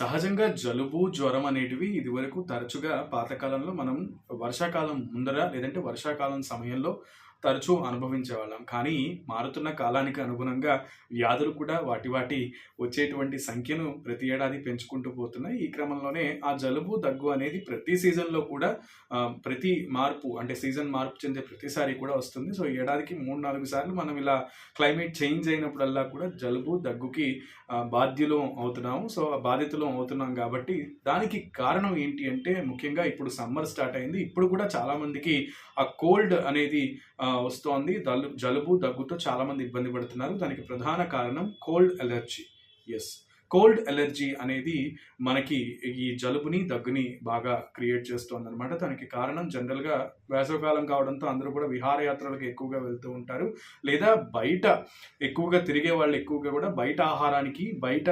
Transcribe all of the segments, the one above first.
సహజంగా జలుబు, జ్వరం అనేటివి ఇదివరకు తరచుగా పాతకాలంలో మనం వర్షాకాలం ముందర లేదంటే వర్షాకాలం సమయంలో తరచూ అనుభవించేవాళ్ళం. కానీ మారుతున్న కాలానికి అనుగుణంగా వ్యాధులు కూడా వాటి వాటి వచ్చేటువంటి సంఖ్యను ప్రతి ఏడాది పెంచుకుంటూ పోతున్నాయి. ఈ క్రమంలోనే ఆ జలుబు, దగ్గు అనేది ప్రతి సీజన్‌లో కూడా ప్రతి మార్పు అంటే సీజన్ మార్పు చెందే ప్రతిసారి కూడా వస్తుంది. సో, ఏడాదికి 3, 4 సార్లు మనం ఇలా క్లైమేట్ చేంజ్ అయినప్పుడల్లా కూడా జలుబు, దగ్గుకి ఆహ్, బాధ్యులం అవుతున్నాము. సో, బాధితులం అవుతున్నాం కాబట్టి దానికి కారణం ఏంటి అంటే ముఖ్యంగా ఇప్పుడు సమ్మర్ స్టార్ట్ అయింది. ఇప్పుడు కూడా చాలామందికి ఆ కోల్డ్ అనేది వస్తోంది. దలు జలుబు, దగ్గుతో చాలామంది ఇబ్బంది పడుతున్నారు. దానికి ప్రధాన కారణం cold allergy yes cold allergy అనేది మనకి ఈ జలుబుని, దగ్గుని బాగా క్రియేట్ చేస్తోందనమాట. దానికి కారణం జనరల్‌గా వేసవికాలం కావడంతో అందరూ కూడా విహారయాత్రలకు ఎక్కువగా వెళ్తూ ఉంటారు. లేదా బయట ఎక్కువగా తిరిగే వాళ్ళు ఎక్కువగా కూడా బయట ఆహారానికి, బయట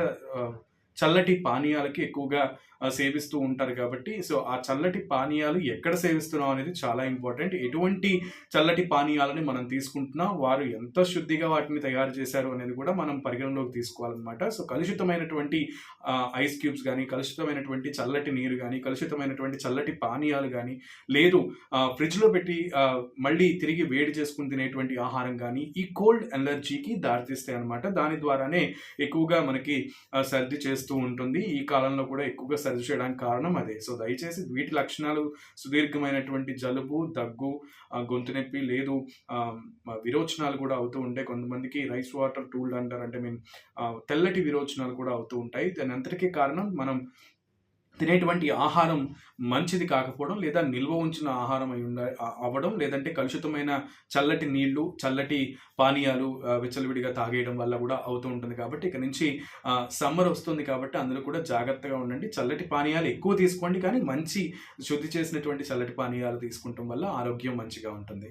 చల్లటి పానీయాలకి ఎక్కువగా సేవిస్తూ ఉంటారు కాబట్టి సో, ఆ చల్లటి పానీయాలు ఎక్కడ సేవిస్తున్నాం అనేది చాలా ఇంపార్టెంట్. ఎటువంటి చల్లటి పానీయాలని మనం తీసుకుంటున్నాం, వారు ఎంత శుద్ధిగా వాటిని తయారు చేశారు అనేది కూడా మనం పరిగణలోకి తీసుకోవాలన్నమాట సో, కలుషితమైనటువంటి ఐస్ క్యూబ్స్ కానీ కలుషితమైనటువంటి చల్లటి నీరు కానీ కలుషితమైనటువంటి చల్లటి పానీయాలు కానీ లేదు ఫ్రిడ్జ్‌లో పెట్టి మళ్ళీ తిరిగి వేడి చేసుకుని తినేటువంటి ఆహారం కానీ ఈ కోల్డ్ ఎనర్జీకి దారితీస్తాయి అనమాట దాని ద్వారానే ఎక్కువగా మనకి సర్ది చేస్తూ ఉంటుంది. ఈ కాలంలో కూడా ఎక్కువగా సజెస్ట్ చేయడానికి కారణం అదే. సో, దయచేసి వీటి లక్షణాలు సుదీర్ఘమైనటువంటి జలుబు, దగ్గు, గొంతు నొప్పి లేదు విరోచనాలు కూడా అవుతూ ఉంటాయి. కొంతమందికి రైస్ వాటర్ టూల్డ్ అంటారు. అంటే మీన్ తెల్లటి విరోచనాలు కూడా అవుతూ ఉంటాయి. దాని అంతటికి కారణం మనం తినేటువంటి ఆహారం మంచిది కాకపోవడం, లేదా నిల్వ ఉంచిన ఆహారం అయి ఉండ అవ్వడం, లేదంటే కలుషితమైన చల్లటి నీళ్ళు, చల్లటి పానీయాలు విచ్చలవిడిగా తాగేయడం వల్ల కూడా అవుతూ ఉంటుంది కాబట్టి ఇక నుంచి సమ్మర్ వస్తుంది కాబట్టి అందులో కూడా జాగ్రత్తగా ఉండండి. చల్లటి పానీయాలు ఎక్కువ తీసుకోండి. కానీ మంచి శుద్ధి చేసినటువంటి చల్లటి పానీయాలు తీసుకుంటాం వల్ల ఆరోగ్యం మంచిగా ఉంటుంది.